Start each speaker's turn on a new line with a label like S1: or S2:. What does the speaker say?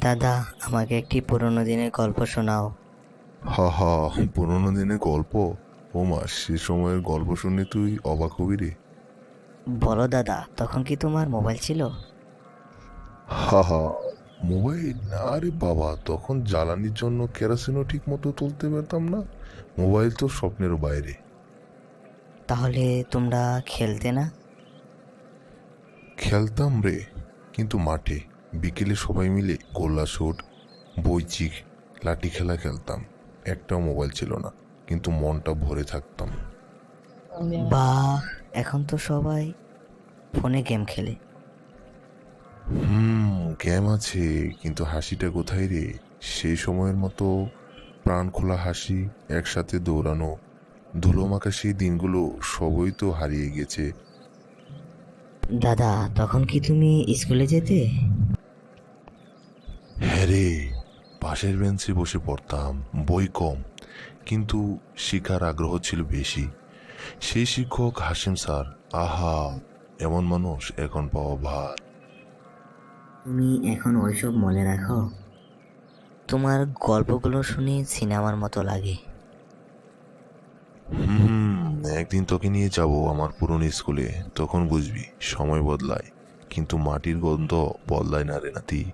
S1: দাদা আমাকে একটি পুরনো দিনের গল্প শোনাও।
S2: হা হা পুরোনো দিনের গল্প? ও মা সে সময়ের গল্প শুনে তুই অবাক হবি রে।
S1: বলো দাদা তখন কি তোমার মোবাইল ছিল?
S2: হা হা মোবাইল? আরে বাবা তখন জ্বালানির জন্য কেরোসিনও ঠিক মতো তুলতে পারতাম না। মোবাইল তো স্বপ্নের বাইরে।
S1: তাহলে তোমরা খেলতে না?
S2: খেলতাম রে কিন্তু মাঠে। বিকেলে সবাই মিলে গোল্লা শুট বইচিক লাঠি খেলা খেলতাম। একটাও মোবাইল ছিল না কিন্তু মনটা ভরে থাকতাম।
S1: বা এখন তো সবাই ফোনে গেম খেলে।
S2: হুম গেম আছে কিন্তু হাসিটা কোথায় রে? সেই সময়ের মতো প্রাণ খোলা হাসি একসাথে দৌড়ানো ধুলো মাখা সেই দিনগুলো সবই তো হারিয়ে গেছে।
S1: দাদা তখন কি তুমি স্কুলে যেতে?
S2: হ্যাঁ রে পাশের বেঞ্চে বসে পড়তাম বই কম কিন্তু শিখার আগ্রহ ছিল বেশি। সেই শিক্ষক হাসিম স্যার আহা এমন মানুষ এখন পাওয়া ভার।
S1: তুমি এখন ওইসব মনে রাখো? তোমার গল্পগুলো শুনে সিনেমার মতো লাগে।
S2: হুম একদিন তোকে নিয়ে যাব আমার পুরনো স্কুলে তখন বুঝবি সময় বদলায় কিন্তু মাটির গন্ধ বদলায় না রে নাতি।